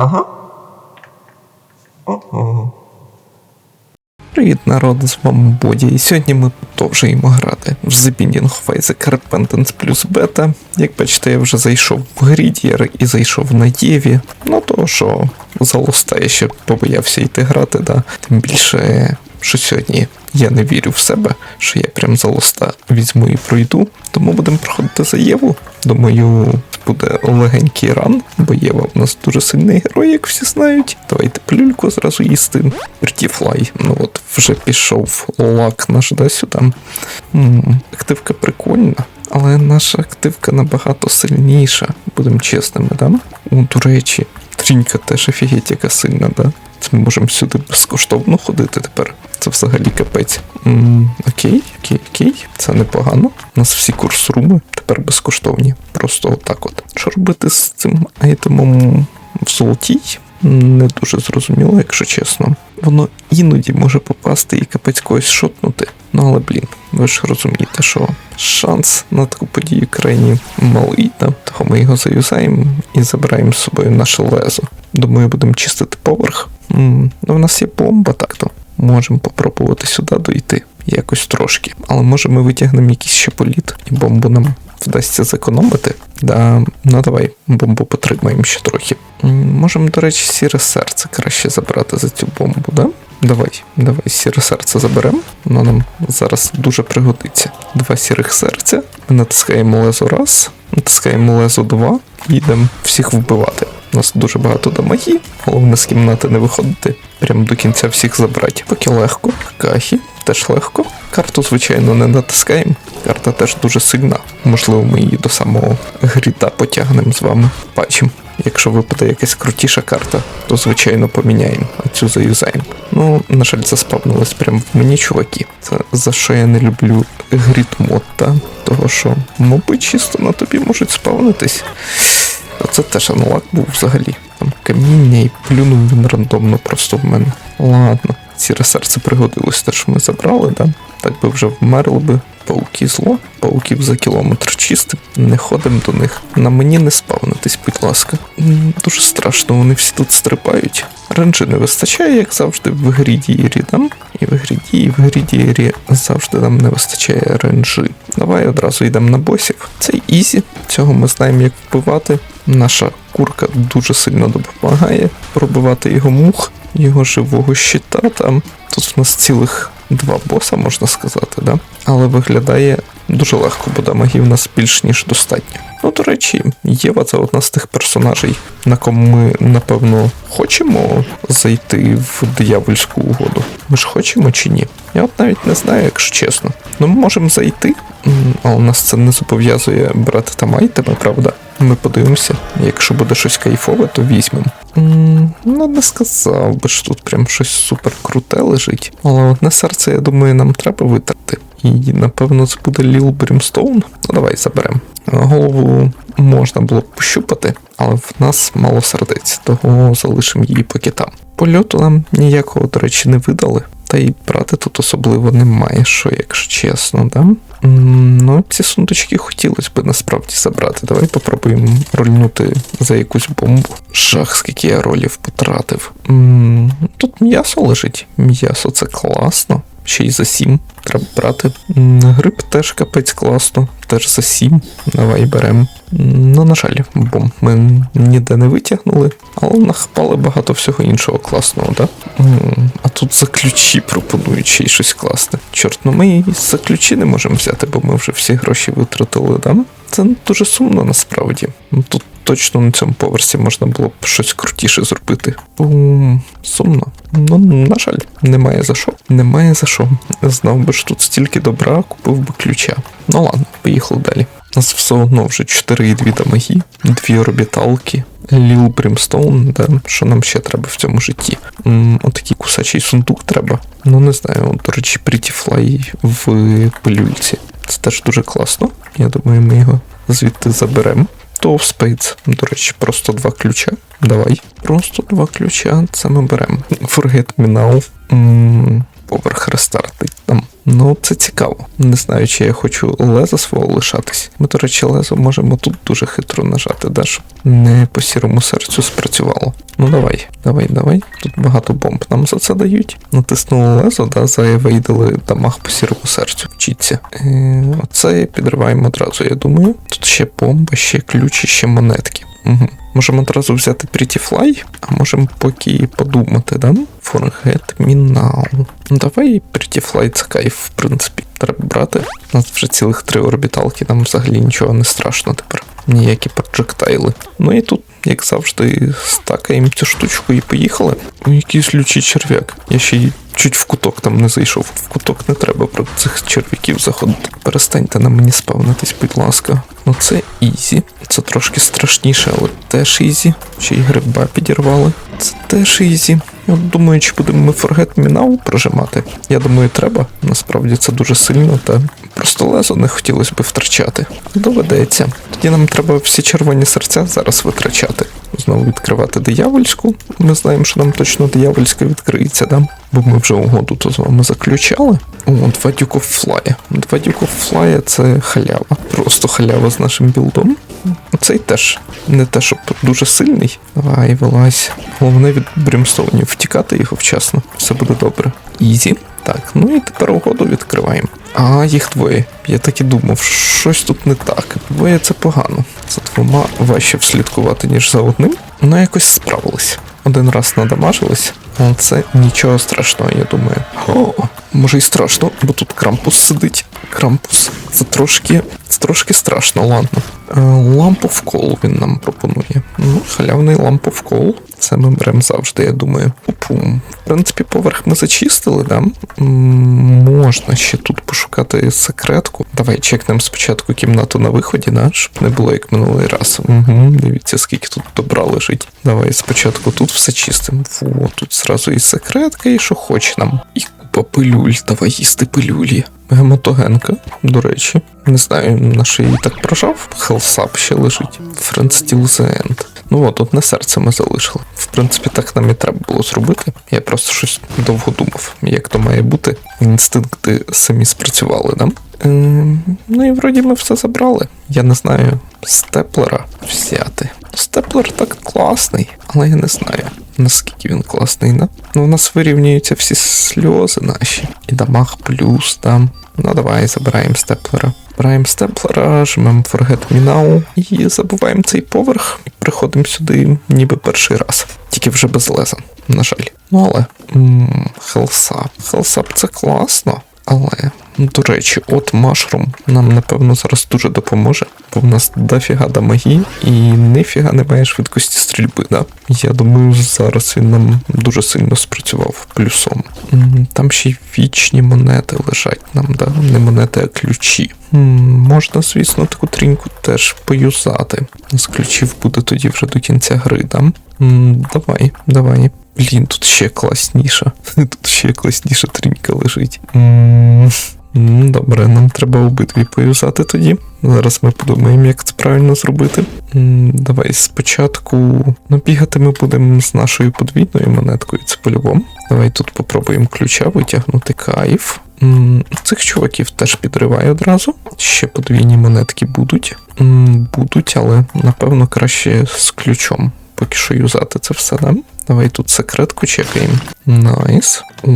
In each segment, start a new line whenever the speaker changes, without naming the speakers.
Ага. О-о.
Привіт, народ, з вами Боді, і сьогодні ми продовжуємо грати в The Binding of Isaac Repentance плюс бета. Як бачите, я вже зайшов в Грідієр і зайшов на Єві. Ну то що за лоста я ще побоявся йти грати, да. Тим більше, що сьогодні я не вірю в себе, що я прям за лоста візьму і пройду. Тому будемо проходити за Єву. Думаю, буде легенький ран, бо Єва в нас дуже сильний герой, як всі знають. Давайте плюльку зразу їсти. Pretty Ну от вже пішов лак наш да, сюди. Активка прикольна, але наша активка набагато сильніша, будемо чесними, да? О, до речі, трінька теж офігеть, яка сильна, да? Ми можемо сюди безкоштовно ходити тепер. Це взагалі капець. М, окей, окей, окей. Це непогано. У нас всі курсруми тепер безкоштовні. Просто отак от. Що робити з цим айтемом в золотій? Не дуже зрозуміло, якщо чесно. Воно іноді може попасти і капець когось шотнути. Ну але блін, ви ж розумієте, що шанс на таку подію крайні малий, да? того ми його заюзаємо і забираємо з собою наше лезо. Думаю, будемо чистити поверх. Ну, в нас є бомба так-то. Можемо попробувати сюди дойти якось трошки. Але може ми витягнемо якийсь ще політ, і бомбу нам вдасться зекономити. Да, ну давай бомбу потримаємо ще трохи. Можемо, до речі, сіре серце краще забрати за цю бомбу, да? Давай, давай сіре серце заберемо. Воно нам зараз дуже пригодиться. Два сірих серця. Ми натискаємо лезо раз, натискаємо лезо два йдемо всіх вбивати. У нас дуже багато дамагів, головне з кімнати не виходити. Прям до кінця всіх забрати. Поки легко. Кахі теж легко. Карту, звичайно, не натискаємо. Карта теж дуже сильна. Можливо, ми її до самого гріда потягнемо з вами. Бачимо. Якщо випаде якась крутіша карта, то звичайно поміняємо, а цю заюзаємо. Ну, на жаль, заспавнилось прямо в мені, чуваки. Це за що я не люблю грід мод, та? Того що моби чисто на тобі можуть спавнитись. А це теж аналог був взагалі. Там каміння і плюнув він рандомно просто в мене. Ладно, сіре серце пригодилось, те, що ми забрали, да? Так би вже вмерли би. Пауки зло, пауків за кілометр чисти, не ходимо до них. На мені не спавнитись, будь ласка. Дуже страшно, вони всі тут стрибають. Ренджі не вистачає, як завжди, в грідієрі, да? І в гріді, і в грідієрі завжди нам не вистачає ренджі. Давай одразу йдемо на босів. Це ізі, цього ми знаємо, як вбивати. Наша курка дуже сильно допомагає пробивати його мух, його живого щита там. Тут у нас цілих два боса, можна сказати, да? але виглядає дуже легко, бо дамагів у нас більш ніж достатньо. Ну, до речі, Єва це одна з тих персонажей, на кому ми, напевно, хочемо зайти в диявольську угоду. Ми ж хочемо чи ні? Я от навіть не знаю, якщо чесно. Ну, ми можемо зайти, а у нас це не зобов'язує брати там айтеми, правда? Ми подивимося, якщо буде щось кайфове, то візьмемо. Ну, не сказав би, що тут прям щось супер круте лежить. Але одне серце, я думаю, нам треба витрати. І напевно це буде Ліл Брімстоун. Ну давай заберемо. Голову можна було б пощупати, але в нас мало сердець, того залишимо її поки там. Польоту нам ніякого, до речі, не видали. Та й брати тут особливо немає, що, якщо чесно, да? Ну, ці сундучки хотілося б насправді забрати. Давай попробуємо рольнути за якусь бомбу. Жах, скільки я ролів потратив. Тут м'ясо лежить. М'ясо це класно. Ще й за 7 треба брати. Гриб теж капець класно, теж за 7. Давай беремо. Ну, на жаль, бомб ми ніде не витягнули, але нахапали багато всього іншого класного, да? А тут за ключі пропонують ще й щось класне. Чорт, ну ми і за ключі не можемо взяти, бо ми вже всі гроші витратили, да? Це дуже сумно насправді. Ну, Тут точно на цьому поверсі можна було б щось крутіше зробити. Бум, сумно. Ну, на жаль, немає за що. Немає за що. Знав би ж тут стільки добра, купив би ключа. Ну ладно, поїхали далі. У нас все одно вже 4,2 дамаги, дві орбіталки, Ліл Брімстоун, да, що нам ще треба в цьому житті. Отакий кусачий сундук треба. Ну не знаю, до речі, Fly в пилюльці. Це теж дуже класно. Я думаю, ми його звідти заберемо. То в спейдс. до речі, просто два ключа. Давай. Просто два ключа, це ми беремо. Forget me now. Поверх рестартить там. Ну, це цікаво. Не знаю, чи я хочу лезо свого лишатись. Ми, до речі, лезо можемо тут дуже хитро нажати, да, щоб не по сірому серцю спрацювало. Ну давай, давай, давай. Тут багато бомб нам за це дають. Натиснули лезо, да, заевейдили дамаг по сірому серцю. Вчіться. Е, оце підриваємо одразу, я думаю. Тут ще бомба, ще ключі, ще монетки. Угу. Можемо одразу взяти Pretty Fly, а можемо поки подумати, да? Forget me now. Давай Pretty це кайф, в принципі. Треба брати. У нас вже цілих три орбіталки, нам взагалі нічого не страшно тепер. Ніякі проджектайли. Ну і тут, як завжди, стакаємо цю штучку і поїхали. Якийсь лючий черв'як. Я ще й чуть в куток там не зайшов. В куток не треба про цих черв'яків заходити. Перестаньте на мені спавнитись, будь ласка. Ну це ізі. Це трошки страшніше, але теж ізі. Ще й гриба підірвали. Це теж ізі. Я думаю, чи будемо ми Me Now прожимати. Я думаю, треба. Насправді це дуже сильно, та просто лезо не хотілося би втрачати. Доведеться. Тоді нам треба всі червоні серця зараз витрачати. Знову відкривати диявольську. Ми знаємо, що нам точно диявольська відкриється, да? Бо ми вже угоду то з вами заключали. О, два of Fly. Два of Fly це халява. Просто халява з нашим білдом. Цей теж не те, щоб дуже сильний. Давай, вилазь. Головне від Брімстоунів втікати його вчасно. Все буде добре. Ізі. Так, ну і тепер угоду відкриваємо. А, їх двоє. Я так і думав, щось тут не так. Двоє це погано. За двома важче вслідкувати, ніж за одним. Ну якось справились. Один раз надамажились, але це нічого страшного, я думаю. О, може й страшно, бо тут крампус сидить. Крампус. Це трошки. Трошки страшно, ладно. Е, of він нам пропонує. Ну, халявний Call. Це ми беремо завжди, я думаю. Опу. В принципі, поверх ми зачистили, да? Можна ще тут пошукати секретку. Давай чекнемо спочатку кімнату на виході, да? щоб не було як минулий раз. Угу, дивіться, скільки тут добра лежить. Давай спочатку тут все чистимо. Во, тут зразу і секретка, і що хоч нам. І купа пилюль, давай їсти пилюлі. Гематогенка, до речі. Не знаю, на що її так прожав. Хелсап ще лежить. End. Ну от, одне серце ми залишили. В принципі, так нам і треба було зробити. Я просто щось довго думав, як то має бути. Інстинкти самі спрацювали, да? Ем, ну і вроді ми все забрали. Я не знаю, степлера взяти. Степлер так класний, але я не знаю, наскільки він класний, да? Ну, у нас вирівнюються всі сльози наші. І дамаг плюс там. Ну давай забираємо степлера. Забираємо степлера, жмемо Forget Me Now і забуваємо цей поверх. І приходимо сюди ніби перший раз. Тільки вже без леза, на жаль. Ну але. Хелсап. Хелсап це класно. Але, до речі, от Машрум нам, напевно, зараз дуже допоможе, бо в нас дофіга дамаги і ніфіга немає швидкості стрільби, да? Я думаю, зараз він нам дуже сильно спрацював плюсом. Там ще й вічні монети лежать нам, да? Не монети, а ключі. Можна, звісно, таку тріньку теж поюзати. З ключів буде тоді вже до кінця гри, да? Давай, давай. Блін, тут ще класніша. Тут ще класніша трінька лежить. Добре, нам треба обидві поюзати тоді. Зараз ми подумаємо, як це правильно зробити. Давай спочатку. Ну, бігати ми будемо з нашою подвійною монеткою, це по-любому. Давай тут попробуємо ключа витягнути кайф. Цих чуваків теж підривай одразу. Ще подвійні монетки будуть. Будуть, але напевно краще з ключом. Поки що юзати це все, да? Давай тут секретку чекаємо. Найс. О,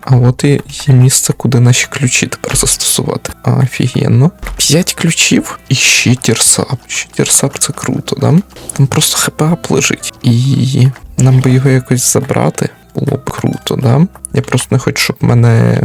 а от і є місце, куди наші ключі тепер застосувати. Офігенно. П'ять ключів і ще тірсап. Ще тірсап це круто, да? Там просто хп лежить. І нам би його якось забрати. Було б круто, да? Я просто не хочу, щоб мене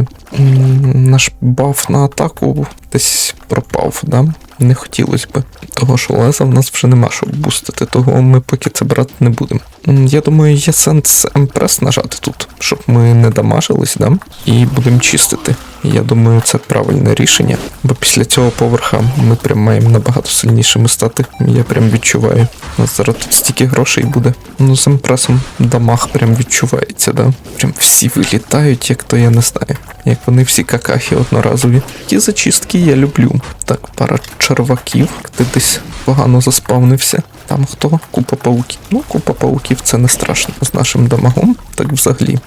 наш баф на атаку десь пропав, да? Не хотілося б. Того, що леза в нас вже нема щоб бустити, того ми поки це брати не будемо. Я думаю, є сенс емпрес нажати тут, щоб ми не дамажились, да? І будемо чистити. Я думаю, це правильне рішення, бо після цього поверха ми прям маємо набагато сильнішими стати. Я прям відчуваю. Зараз тут стільки грошей буде. Ну, з емпресом дамаг прям відчувається, да? Прям всі вилітають, як то я не знаю. Як вони всі какахи одноразові. Ті зачистки я люблю. Так, пара черваків, ти десь погано заспавнився. Там хто? Купа пауків. Ну, купа пауків це не страшно. З нашим дамагом, так взагалі.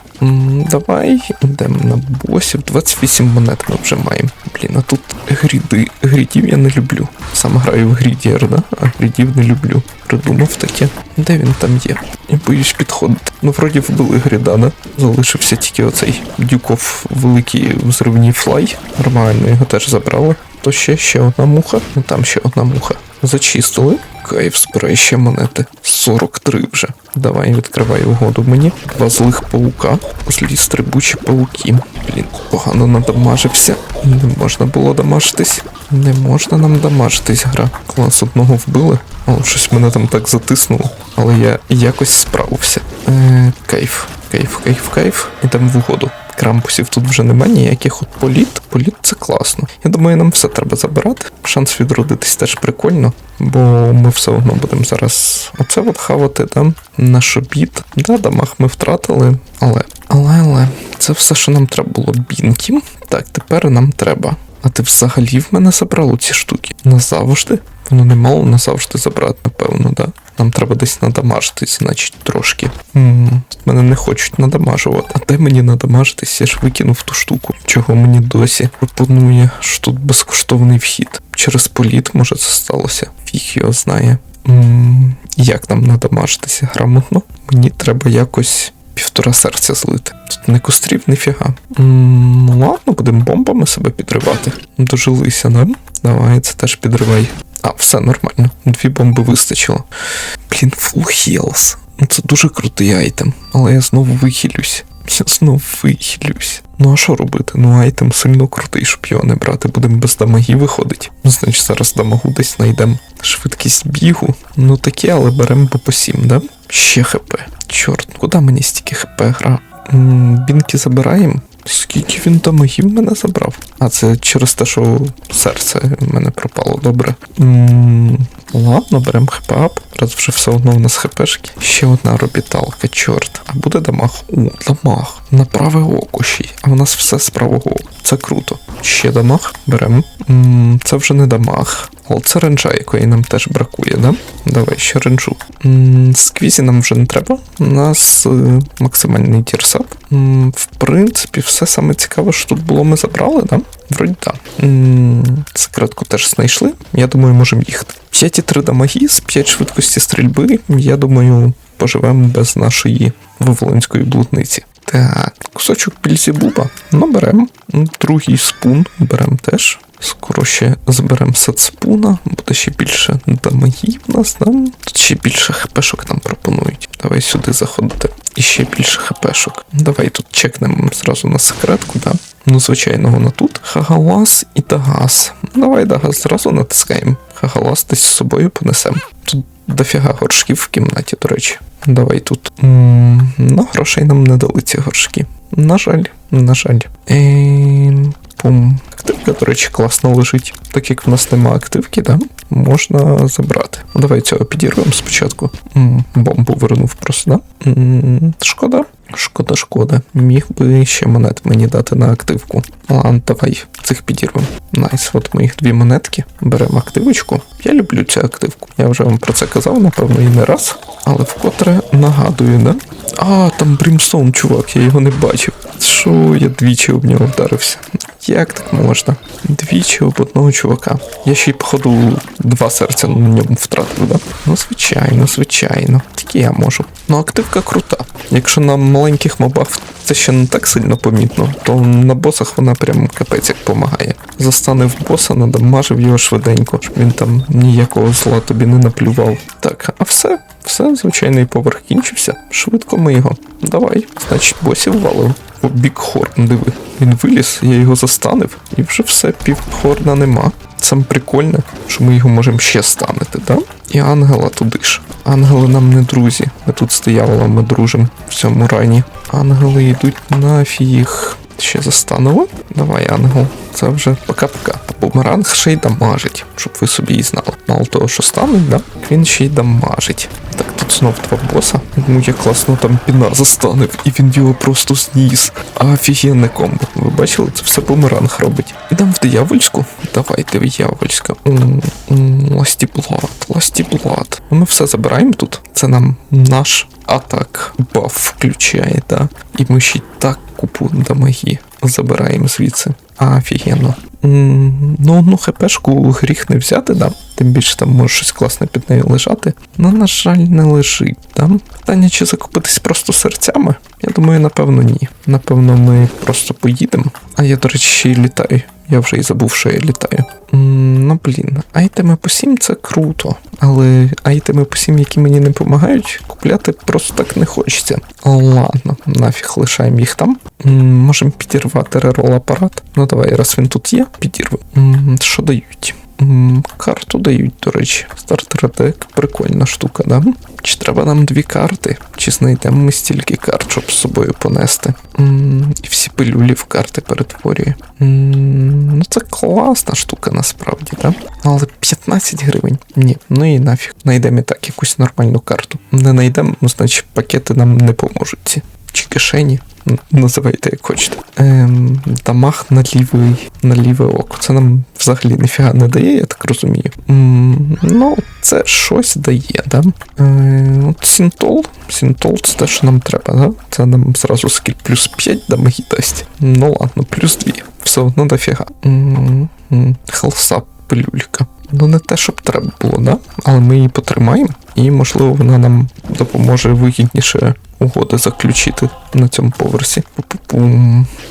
Давай йдемо на босів. 28 монет ми вже маємо. Блін, а тут гріди. Грідів я не люблю. Сам граю в грідіер, да? а грідів не люблю. Придумав таке. Де він там є? Я боюсь підходити. Ну, вроді вбили гріда, да? Залишився тільки оцей дюков великий взривній флай. Нормально, його теж забрали. То ще ще одна муха. Ну там ще одна муха. Зачистили. Кайф, збирай ще монети. 43 вже. Давай відкривай угоду мені. Два злих паука. Злі стрибучі пауки. Блін, погано надамажився. Не можна було дамажитись. Не можна нам дамажитись, гра. Клас одного вбили, але щось мене там так затиснуло. Але я якось справився. Е, кайф, кайф, кайф, кайф. Ідемо в угоду. Крампусів тут вже немає ніяких от політ. Політ це класно. Я думаю, нам все треба забирати. Шанс відродитись теж прикольно, бо ми все одно будемо зараз оце от хавати, да? Наш обід. Да, дамаг ми втратили, але. Але, але, це все, що нам треба було бінті. Так, тепер нам треба. А ти взагалі в мене забрало ці штуки? Назавжди? Воно не мало назавжди забрати, напевно, да? Нам треба десь надамажитись, значить, трошки. м мене не хочуть надамажувати. А де мені надамажитись? Я ж викинув ту штуку. Чого мені досі пропонує, що тут безкоштовний вхід. Через політ, може, це сталося. Фіг його знає. м як нам надамажитися грамотно? Мені треба якось. Півтора серця злити. Тут не кострів, ніфіга. М, Ну ладно, будемо бомбами себе підривати. Дожилися, да? Давай, це теж підривай. А, все нормально. Дві бомби вистачило. Блін, heals. Ну це дуже крутий айтем, але я знову вихилюсь. Я знову вихилюсь. Ну а що робити? Ну айтем сильно крутий, щоб його не брати, будемо без дамаги виходить. Ну, значить, зараз дамагу десь знайдемо. Швидкість бігу. Ну таке, але беремо по 7, да? Ще хп. Чорт, куди мені стільки хп гра? Бінки забираємо. Скільки він дамагів мене забрав? А це через те, що серце в мене пропало добре. м ладно, беремо хп-ап. Раз вже все одно в нас хпшки. Ще одна робіталка, чорт. А буде дамаг? О, дамаг. На праве око ще. А в нас все з правого. Це круто. Ще дамаг беремо. М, Це вже не дамаг. Але це ренджа, якої нам теж бракує, да? Давай ще ренджу. Сквізі нам вже не треба. У нас е, максимальний тірсап. В принципі, все саме цікаве, що тут було, ми забрали, да? Вроді так. Секретку теж знайшли. Я думаю, можемо їхати. 5,3 дамагіз, 5 швидкості стрільби. Я думаю, поживемо без нашої вавилонської блудниці. Так, кусочок пільзібуба. Ну, беремо. Другий спун беремо теж. Скоро ще зберемо сет буде ще більше дамагів нас? Тут ще більше хпшок нам пропонують. Давай сюди заходити. І ще більше хпшок. Давай тут чекнемо зразу на секретку, да? Ну, звичайно, вона тут. Хагалас і Дагас. Давай Дагас зразу натискаємо. Хагалас десь з собою понесемо. Тут дофіга горшків в кімнаті, до речі. Давай тут. м ну, грошей нам не дали ці горшки. На жаль, на жаль. Ем, Пум. Активка, до речі, класно лежить. Так як в нас нема активки, да? можна забрати. Ну, Давай цього підірвемо спочатку. Бомбу вернув просто, да? Шкода. Шкода, шкода. Міг би ще монет мені дати на активку. Ладно, давай цих підірвемо. Найс, от моїх дві монетки. Беремо активочку. Я люблю цю активку. Я вже вам про це казав, напевно, і не раз. Але вкотре нагадую, да? А, там Брімстоун, чувак, я його не бачив. Що я двічі об нього вдарився? Як так можна? Двічі об одного чувака. Я ще й, походу, два серця на ньому втратив, да? Ну, звичайно, звичайно. Тільки я можу. Ну, активка крута. Якщо на маленьких мобах це ще не так сильно помітно, то на босах вона прям капець як помагає. Застанив боса, надамажив його швиденько, щоб він там ніякого зла тобі не наплював. Так, а все, все, звичайний поверх кінчився. Швидко ми його. Давай, значить, босів валив. О, Бікхорн, диви. Він виліз, я його застанив, і вже все, півхорна нема. Саме прикольне, що ми його можемо ще станити, да? І ангела туди ж. Ангели нам не друзі. Ми тут з дияволами дружимо в цьому рані. Ангели йдуть нафіг. Ще застанова? Давай, ангел. Це вже пока-пока. Бумеранг ще й дамажить, щоб ви собі і знали. Мало того, що стануть, да? Він ще й дамажить. Так, тут знов два боса. Ну я класно там піна застанив, і він його просто зніс. Офігенне комбо. Ви бачили, це все бумеранг робить. Ідемо в диявольську. Давай, диявольська. М, м, Ласті блад, ласті блад. Ми все забираємо тут. Це нам наш атак баф включає, да. І ми ще й так купу дамаги забираємо звідси. Офігенно. Ну, одну хпшку гріх не взяти, да. Тим більше там може щось класне під нею лежати. Ну, на жаль, не лежить. Да? Питання, чи закупитись просто серцями? Я думаю, напевно, ні. Напевно, ми просто поїдемо. А я, до речі, ще й літаю. Я вже і забув, що я літаю. Ну, блін, айтеми по 7 це круто. Але айтеми по 7, які мені не допомагають, купляти просто так не хочеться. Ладно, нафіг лишаємо їх там. Можемо підірвати рерол апарат. Ну давай, раз він тут є, підірвемо. Що дають? Карту дають, до речі. Стартер дек, прикольна штука, да? Чи треба нам дві карти? Чи знайдемо ми стільки карт, щоб з собою понести? І всі пилюлі в карти перетворює. Ну це класна штука насправді, да? Але 15 гривень. Ні, ну і нафіг. Найдемо і так якусь нормальну карту. Не знайдемо, ну значить пакети нам не поможуть ці. Чи кишені. Називайте як хочете. Ем, дамаг на лівий, на ліве око. Це нам взагалі ніфіга не дає, я так розумію. М, ну, це щось дає, да? Е, от Сінтол. Сінтол це те, що нам треба, да? Це нам зразу скіль плюс 5 дамаги дасть. Ну ладно, плюс 2. Все одно дофіга. М, пилюлька. Ну, не те, щоб треба було, да? Але ми її потримаємо, і, можливо, вона нам допоможе вигідніше угоди заключити на цьому поверсі.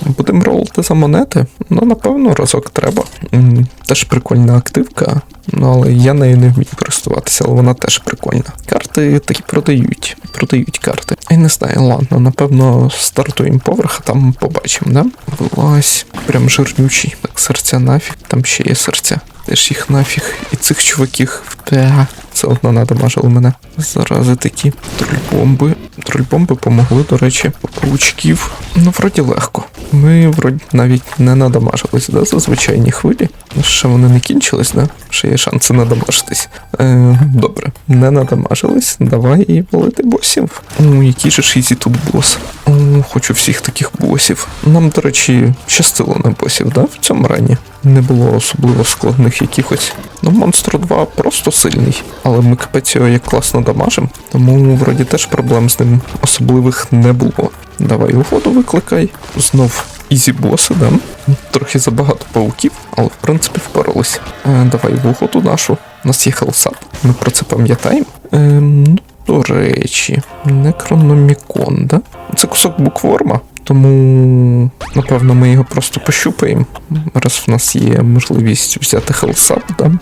Будемо ролити за монети. Ну, напевно, разок треба. Теж прикольна активка, ну але я нею не вмію користуватися, але вона теж прикольна. Карти такі продають. Продають карти. Я не знаю, ладно, напевно, стартуємо поверх, а там побачимо, да? Вилазь. Прям жирнючий. Так, серця нафіг, там ще є серця. Теж їх нафіг. І цих чуваків. Та, все одно надамажили мене. Зарази такі. Трольбомби. Трольбомби помогли, до речі, паучків. Ну, вроді легко. Ми вроді навіть не надамажились, да, за звичайні хвилі. Ще вони не кінчились, да? Ще є шанси надамажитись. Е, добре, не надамажились. Давай і валити босів. Ну, який же ж ізі тут бос. Хочу всіх таких босів. Нам, до речі, щастило на босів, да? В цьому рані. Не було особливо складних якихось. Ну, монстр 2 просто сильний, але ми капець його як класно дамажим, тому вроді теж проблем з ним особливих не було. Давай угоду викликай. Знов ізі боси, да? Трохи забагато пауків, але в принципі впоралися. Е, давай в угоду нашу. У нас є хелсап. Ми про це пам'ятаємо. Е, ну, до речі, некрономікон, да? Це кусок букворма. Тому, напевно, ми його просто пощупаємо. Раз в нас є можливість взяти хелсап, да?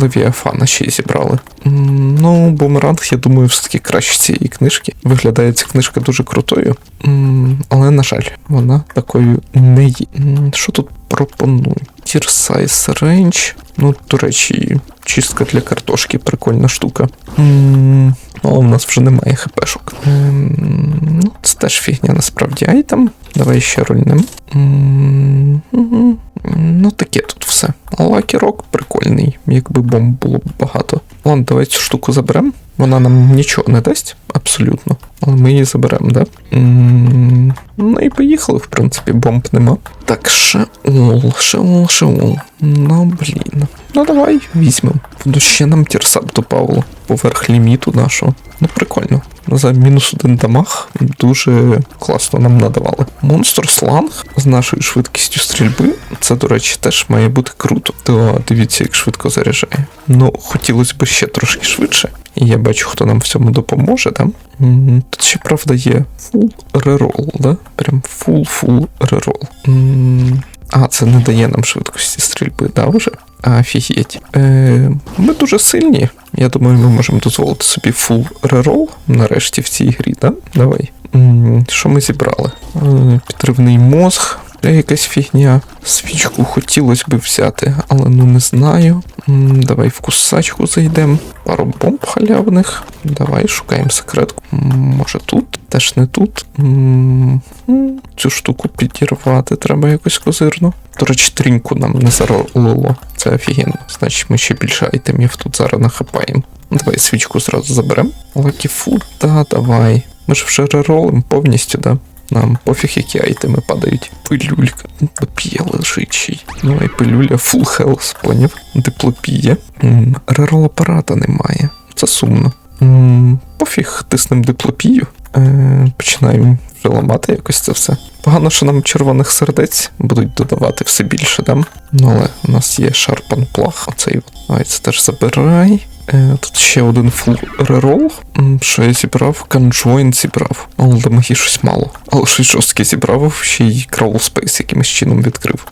Левіафана ще й зібрали. Ну, бумеранг, я думаю, все-таки краще цієї книжки. Виглядає ця книжка дуже крутою. Але, на жаль, вона такою не є. Що тут пропонують? Tier Size Range. Ну, до речі, чистка для картошки, прикольна штука. М, Але в нас вже немає хпшок. Ем, Ну, це теж фігня насправді айтем. Давай ще рольнем. Ну, таке тут все. Лакі рок прикольний, якби бомб було б багато. Ладно, давай цю штуку заберемо. Вона нам нічого не дасть, абсолютно. Але ми її заберемо, да? М, Ну і поїхали, в принципі, бомб нема. Так, шеол, шеол, шеол. Ну, блін. Ну давай візьмемо. Ще нам тірсап добавило поверх ліміту нашого. Ну прикольно. За мінус один дамаг дуже класно нам надавали. Монстр сланг з нашою швидкістю стрільби. Це, до речі, теж має бути круто. То дивіться, як швидко заряджає. Ну, хотілося б ще трошки швидше. І я бачу, хто нам в цьому допоможе, да? Тут ще, правда, є full reroll, да? Прям reroll. М, А, це не дає нам швидкості стрільби, да, вже? Офігеть. Е, ми дуже сильні. Я думаю, ми можемо дозволити собі фул рерол нарешті в цій грі, да? Давай. Що ми зібрали? Е, Підривний мозг. Е, Якась фігня. Свічку хотілося б взяти, але ну не знаю. Давай в кусачку зайдемо. Пару бомб халявних. Давай шукаємо секретку. Може тут? Теж не тут. Цю штуку підірвати треба якось козирно. До речі, тріньку нам не заролило. Це офігенно. Значить, ми ще більше айтемів тут зараз нахапаємо. Давай свічку зразу заберемо. Лакі фуд, да, давай. Ми ж вже реролим повністю, да? Нам пофіг, які айтеми падають. Пилюлька, диплопія лежичий. Давай пилюля full health, поняв? Диплопія. Рерол апарата немає. Це сумно. М, Пофіг, тиснем диплопію. Е, починаємо вже ламати якось це все. Погано, що нам червоних сердець будуть додавати все більше, да? Ну але у нас є шарпан плах, оцей. Давай це теж забирай. Е, тут ще один фул рерол. Що я зібрав? Конджойн зібрав. Але дамаги щось мало. Але щось жорстке зібрав, ще й Crawl Space якимось чином відкрив.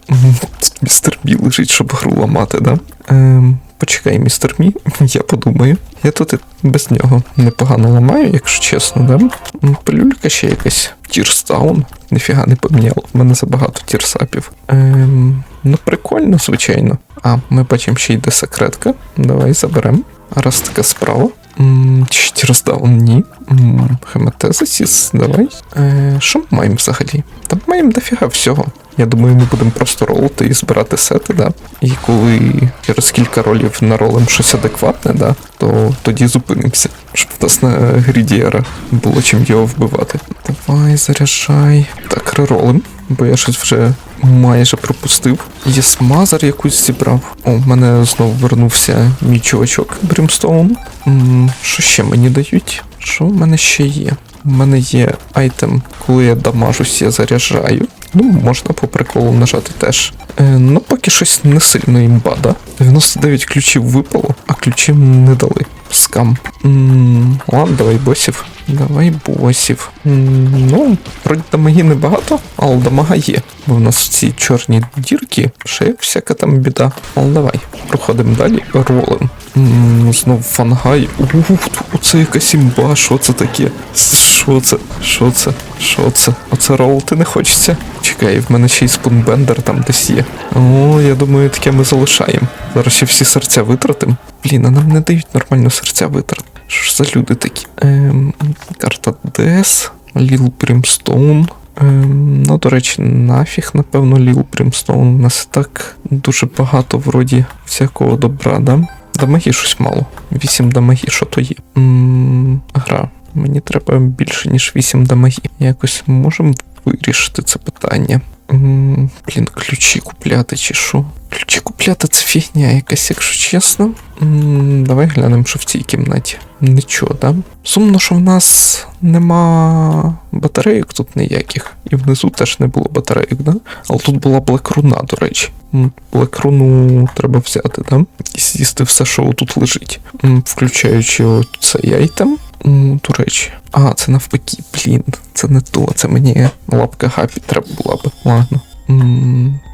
Містер Бі лежить, щоб гру ламати, да? Ем, почекай, містер Мі, я подумаю. Я тут і без нього непогано ламаю, якщо чесно, да? Пилюлька ще якась. Тірстаун. Ніфіга не поміняло. В мене забагато тірсапів. Ем, ну, прикольно, звичайно. А, ми бачимо, ще йде секретка. Давай заберемо. Раз така справа. М, Чи тірсдаун? Ні. Хеметезисіс, давай. Е, що ми маємо взагалі? Та маємо дофіга всього. Я думаю, ми будемо просто ролити і збирати сети, да. І коли через кілька ролів наролим щось адекватне, да, то тоді зупинимося. Щоб в нас на грідієра було чим його вбивати. Давай, заряджай. Так, реролим, бо я щось вже майже пропустив. Є смазер якусь зібрав. О, в мене знову вернувся мій чувачок Брімстоун. Що ще мені дають? Що в мене ще є? У мене є айтем, коли я дамажусь, я заряджаю. Ну, можна по приколу нажати теж. Е, ну, поки щось не сильно імба, да? 99 ключів випало, а ключів не дали. Скам. ладно, давай босів. Давай босів. ну, вроді дамаги небагато, але дамага є. Бо в нас ці чорні дірки, ще всяка там біда. Але давай, проходимо далі, ролим. Знов фангай. Ух, оце якась імба, що це таке? Що це? Що це? Що це? Оце ролити не хочеться. Чекай, в мене ще й спунбендер там десь є. О, я думаю, таке ми залишаємо. Зараз ще всі серця витратимо. Блін, а нам не дають нормально серця витрат. Що ж за люди такі? Ем, карта Дес, Ліл Брімстоун. Ем, ну, до речі, нафіг, напевно, Ліл Брімстоун. У нас так дуже багато вроді всякого добра, да? Дамаги щось мало. 8 дамаги, що то є? м гра. Мені треба більше, ніж 8 дамаги. Якось можемо вирішити це питання. Блін, ключі купляти чи що? Ключі купляти це фігня якась, якщо чесно. Давай глянемо, що в цій кімнаті. Нічого, да? Сумно, що в нас нема батарейок тут ніяких. І внизу теж не було батарейок, да? Але тут була блекруна, до речі. Блекруну треба взяти, да? І з'їсти все, що тут лежить. Включаючи от цей айтем. М, До речі. А, це навпаки, блін, це не то, це мені лапка гапі треба була би. Ладно.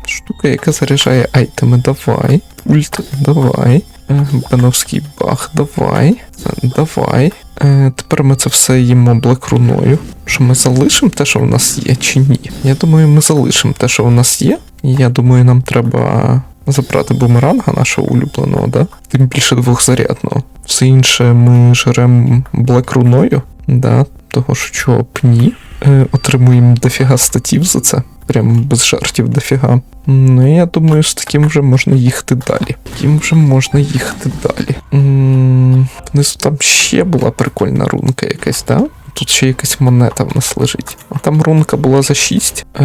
Штука, яка заряджає айтеми, давай. Пульт, давай. Е, Беновський бах, давай. Е, Давай. Е, тепер ми це все їмо блекруною. Що ми залишимо те, що в нас є, чи ні? Я думаю, ми залишимо те, що в нас є. Я думаю, нам треба забрати бумеранга нашого улюбленого, да? Тим більше двохзарядного. Все інше ми жремо блекруною, да? Того ж чого б ні. Е, отримуємо дофіга статів за це. Прям без жартів дофіга. Ну, я думаю, з таким вже можна їхати далі. Таким вже можна їхати далі. м Внизу там ще була прикольна рунка якась, да? Тут ще якась монета в нас лежить. А там рунка була за 6. Е,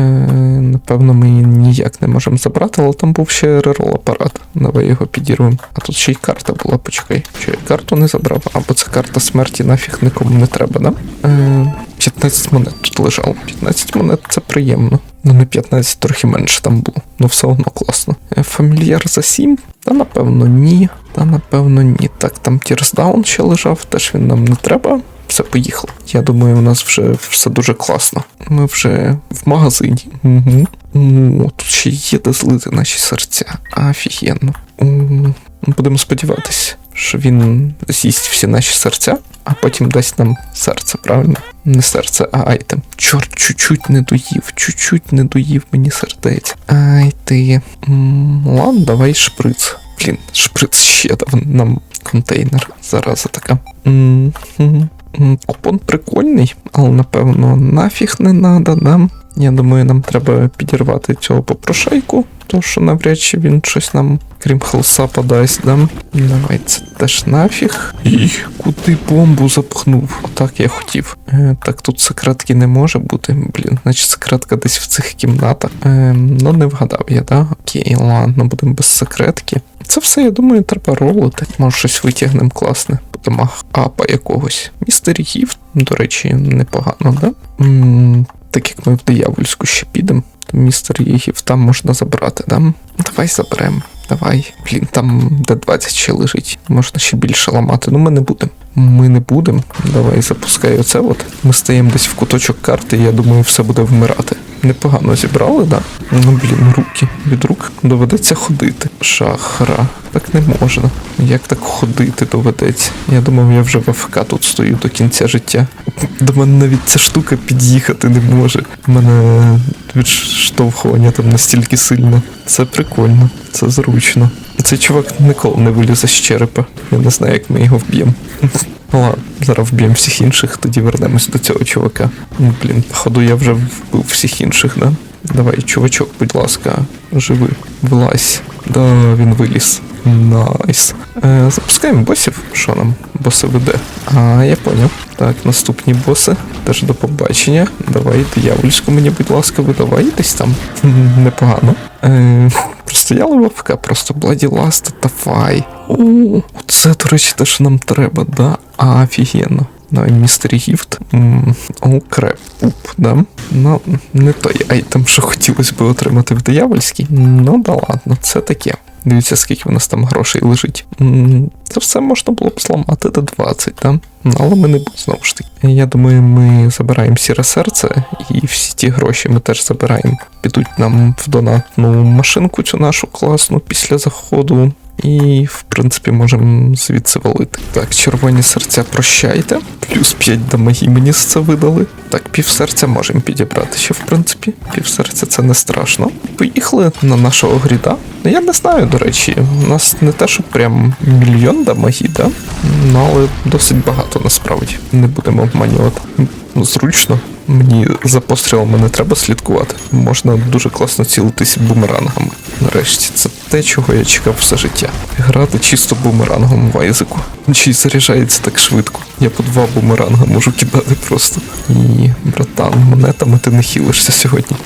напевно, ми її ніяк не можемо забрати, але там був ще рерол апарат. Давай його підірвемо. А тут ще й карта була, почекай. Що я карту не забрав? Або це карта смерті нафіг нікому не треба, да? Е, 15 монет тут лежало. 15 монет це приємно. Ну, не 15, трохи менше там було. Ну, все одно класно. Е, Фамільяр за 7? Та напевно ні. Та напевно ні. Так, там Тірсдаун ще лежав, теж він нам не треба. Все, поїхали. Я думаю, у нас вже все дуже класно. Ми вже в магазині. Угу. О, тут ще є де злити наші серця. Офігенно. О, Будемо сподіватися, що він з'їсть всі наші серця, а потім дасть нам серце, правильно? Не серце, а айтем. Чорт, чуть-чуть не доїв, чуть-чуть не доїв мені сердець. Ай ти. Ладно, давай шприц. Блін, шприц ще дав нам контейнер. Зараза така. М. М, Купон прикольний, але напевно нафіг не надо нам. Я думаю, нам треба підірвати цього попрошайку, тому що навряд чи він щось нам, крім хелса, подасть, да? Давай це теж нафіг. І куди бомбу запхнув? Отак я хотів. Е, так тут секретки не може бути. Блін, значить секретка десь в цих кімнатах. Е, ну не вгадав я, да? Окей, ладно, будемо без секретки. Це все, я думаю, треба ролити. Може щось витягнемо класне. Потім апа якогось. Містер Гіф, до речі, непогано, да? м так як ми в диявольську ще підемо, то містер Єгів там можна забрати, да? Давай заберемо. Давай. Блін, там де 20 ще лежить. Можна ще більше ламати. Ну ми не будемо. Ми не будемо. Давай запускай оце от. Ми стаємо десь в куточок карти, я думаю, все буде вмирати. Непогано зібрали, да? Ну блін, руки. Від рук доведеться ходити. Шахра. Так не можна. Як так ходити доведеться? Я думав, я вже в АФК тут стою до кінця життя. До мене навіть ця штука під'їхати не може. У мене відштовхування там настільки сильне. Це прикольно, це зручно. Цей чувак ніколи не вилізе з черепа. Я не знаю, як ми його вб'ємо. Ну ладно, зараз вб'ємо всіх інших, тоді вернемось до цього чувака. Ну, блін, походу я вже вбив всіх інших, да? Давай, чувачок, будь ласка, живи, вилазь. Да, він виліз. Найс. Е, запускаємо босів. Що нам? Боси веде. А, я поняв. Так, наступні боси. Теж до побачення. Давай, диявольську мені, будь ласка, видавай десь там. Непогано. Е, простояли в АФК, просто Бладі Ласт, давай. О, це, до речі, те, що нам треба, да? Офігенно. Містер Гіфт. М, О, креп. Да? Ну, не той айтем, що хотілося би отримати в диявольській. Ну да ладно, це таке. Дивіться, скільки у нас там грошей лежить. Це все можна було б зламати до 20, да? Ну, але ми не будемо знову ж таки. Я думаю, ми забираємо сіре серце, і всі ті гроші ми теж забираємо. Підуть нам в донатну машинку цю нашу класну після заходу. І, в принципі, можемо звідси валити. Так, червоні серця прощайте. Плюс 5 дамаги мені з це видали. Так, пів серця можемо підібрати ще, в принципі. Пів серця це не страшно. Поїхали на нашого гріда. Ну, я не знаю, до речі, у нас не те, що прям мільйон дамаги, да? Ну, але досить багато насправді. Не будемо обманювати. Ну, зручно. Мені за пострілами не треба слідкувати. Можна дуже класно цілитися бумерангами. Нарешті, це те, чого я чекав все життя. Грати чисто бумерангом в Айзеку. Чи заряджається так швидко. Я по два бумеранга можу кидати просто. І, братан, монетами ти не хілишся сьогодні.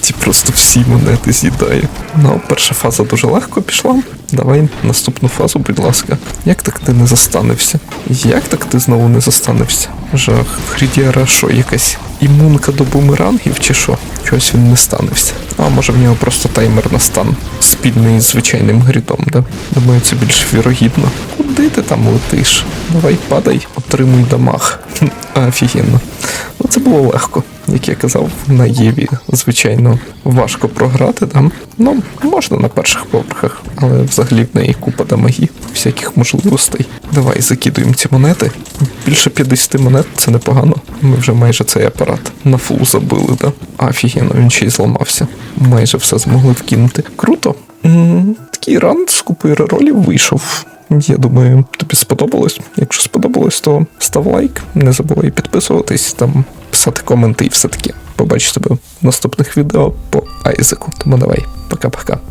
Ті просто всі монети з'їдає. Ну, перша фаза дуже легко пішла. Давай наступну фазу, будь ласка. Як так ти не застанився? Як так ти знову не застанився? Жах, в Грідіара що, якась імунка до бумерангів чи що? Чогось він не станився. А може в нього просто таймер на стан спільний з звичайним грідом, да? Думаю, це більш вірогідно. Куди ти там летиш? Давай падай, отримуй дамаг. Офігенно. Ну це було легко. Як я казав, на Єві, звичайно, важко програти там. Ну, можна на перших поверхах, але взагалі в неї купа дамагів, всяких можливостей. Давай закидуємо ці монети. Більше 50 монет це непогано. Ми вже майже цей апарат на фул забили, да? Офігенно, він ще й зламався. Майже все змогли вкинути. Круто. м такий раунд з купою ролів вийшов. Я думаю, тобі сподобалось. Якщо сподобалось, то став лайк, не забувай підписуватись, там писати коменти і все таке. Побачу тебе в наступних відео по Айзеку. Тому давай, пока-пока.